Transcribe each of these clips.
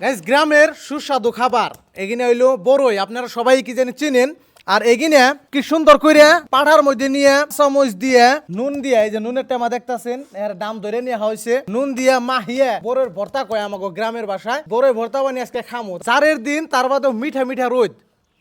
Guys গ্রামের সুস্বাদু খাবার। এগিনে হইল বড়ই আপনারা সবাই কি জানি চিনেন? আর এগিনে কি সুন্দর করে পাঠার মধ্যে নিয়ে চামচ দিয়ে নুন দিয়ে, এই যে নুনের টেমা দেখতাছেন, এর দাম ধরে নেওয়া হয়েছে। নুন দিয়ে মাহিয়ে বড়ের ভর্তা কয় আমাকে গ্রামের বাসায়? বড়ের ভর্তা বানিয়ে আজকে খামো। চারের দিন তার বাদেও মিঠা মিঠা রোদ।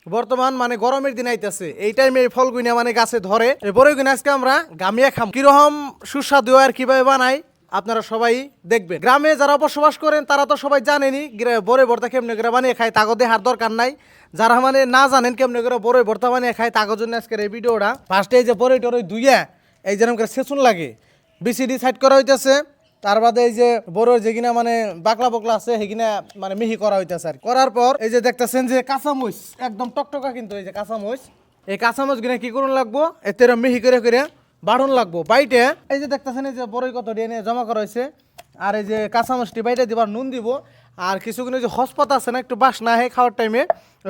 বর্তমান মানে গরমের দিন আইতেছে। এই টাইমে এই ফল ফলগুইনা মানে গাছে ধরে। এই বড়ইগুনা আজকে আমরা গামিয়া খাম। কীরকম সুস্বাদু আর কীভাবে বানাই আপনারা সবাই দেখবেন। গ্রামে যারা বসবাস করেন, তারা তো সবাই জানেনই, গ্রা- বড়ই ভর্তা কেমনে করে বানিয়ে খায় তাকে দেখার দরকার নাই। যারা মানে না জানেন কেমনে করে বড়ই ভর্তা বানিয়ে খায় তাকে জন্য আজকের এই ভিডিওটা। ফার্স্টে এই যে বড়ই টরই দুইয়া এই যেরকম করে সেচুন লাগে, বিসিডি সাইড করা হইতেছে। তার বাদে এই যে বড় যেগিনা মানে বাকলা বকলা আছে সেগিনা মানে মিহি করা হইতেছে আর করার পর এই যে দেখতেছেন যে কাঁচামরিচ, একদম টকটকা কিন্তু এই যে কাঁচামরিচ। এই কাঁচামরিচ গিনা কি করুন লাগবো? এতে মিহি করে করে বাড়ুন লাগবো। বাইটে? এই যে দেখতেছেন, এই যে বড়ই কত নিয়ে জমা করা হয়েছে, আর এই যে কাঁচামরিচটি বাইটে দিবার নুন দিব, আর কিছুগুলো যে হসপাতা আছে না, একটু বাস না হয় খাওয়ার টাইমে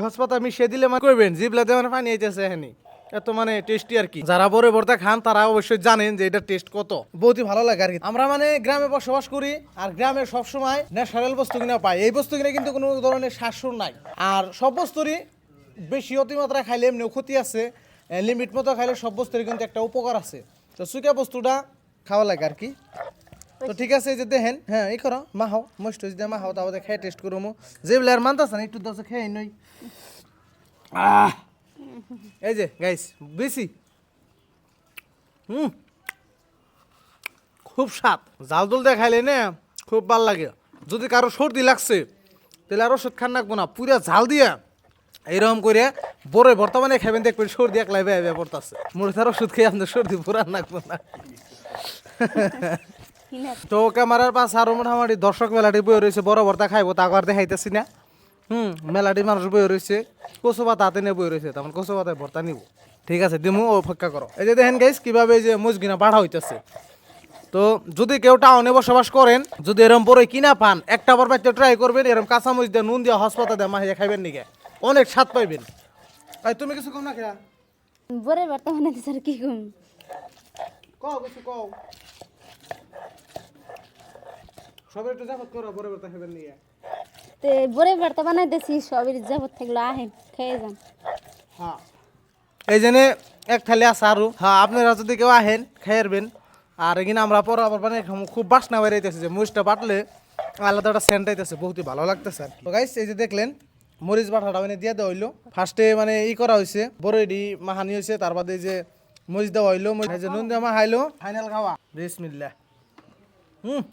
হসপাতা মিশিয়ে দিলে মানে করবেন জিবলাতে মানে পানি আইতেছে এখানে। এত মানে টেস্টি আর কি। যারা বড় ভর্তা খান, তারা অবশ্যই জানেন যে এটা টেস্ট কত। বহুতই ভালো লাগে আর কি। আমরা মানে গ্রামে বসবাস করি, আর গ্রামে সবসময় ন্যাচারাল বস্তু কিনা পাই। এই বস্তু কিনে কিন্তু কোনো ধরনের শাসন নাই। আর সব বস্তুরই বেশি অতিমাত্রা খাইলে এমনিও ক্ষতি আছে। লিমিট মতো খাইলে সব বস্তুরই কিন্তু একটা উপকার আছে। তো সুকা বস্তুটা খাওয়া লাগে আর কি। তো ঠিক আছে যে দেখেন হ্যাঁ এই করো মাহাও মস্ত যদি মাহাও তাহলে খেয়ে টেস্ট করব যেগুলো আর মানতেছে না একটু দশে খেয়ে নই। এই যে গাইস বেশি। হুম। খুব স্বাদ। জাল দল দিয়ে খাইলে না খুব ভালো লাগে। যদি কারও সর্দি লাগছে তাহলে আর ওষুধ খান রাখব না। পুরা ঝাল দিয়া এইরকম করে বড় বর্তমানে খাবেন দেখবেন সর্দি একলাই বেয়ে বেয়ে পড়তেছে। মোর তার ওষুধ খেয়ে আপনার সর্দি পুরান রাখব না। তো ক্যামেরার পাশ আরও মোটামুটি দর্শক মেলাটি বই রয়েছে, বড় ভর্তা খাইবো তা আর দেখাইতেছি না। হুম, মেলাটি মানুষ বই রয়েছে, কচু পাতা হাতে নিয়ে বই রয়েছে, তখন কচু পাতায় ভর্তা নিব। ঠিক আছে, দিমু অপেক্ষা করো। এই যে দেখেন গাইস কীভাবে এই যে মুজগিনা বাড়া হইতেছে। তো যদি কেউ টাউনে বসবাস করেন, যদি এরম বড় কিনা পান একটা বার ট্রাই করবেন, এরম কাঁচামরিচ দিয়ে নুন দিয়ে হাসপাতাল দিয়ে মাহিয়ে খাইবেন নিকে? অনেক স্বাদ পাইবেন। তাই তুমি কিছু কম না খেয়া বরে বর্তমানে স্যার কি কম? কও কিছু কও। সবাই একটু জাফত করো বড় বড় খাইবেন নিয়ে তে বরে বর্তা বানাইতেছি সবের যাবত থাকল আহেন খেয়ে যান। হ্যাঁ। এই জন্য এক থালি আছে আরও। হ্যাঁ আপনারা যদি কেউ আহেন খাইয়ারবেন আর এখানে আমরা পরে আবার মানে খামু। খুব বাসনা বেরাইতেছে যে মরিচটা বাটলে আলাদা একটা সেন্ট আইতেছে বহুত ভালো লাগতেছে আর গাইস এই যে দেখলেন মরিচ বাটাটা মানে দিয়ে দেওয়া হইল। ফার্স্টে মানে ই করা হয়েছে বড়ইডি মাহানি হয়েছে তার বাদে যে মরিচ দেওয়া হইল যে নুন দেওয়া খাইলো ফাইনাল খাওয়া। বিসমিল্লাহ। হুম।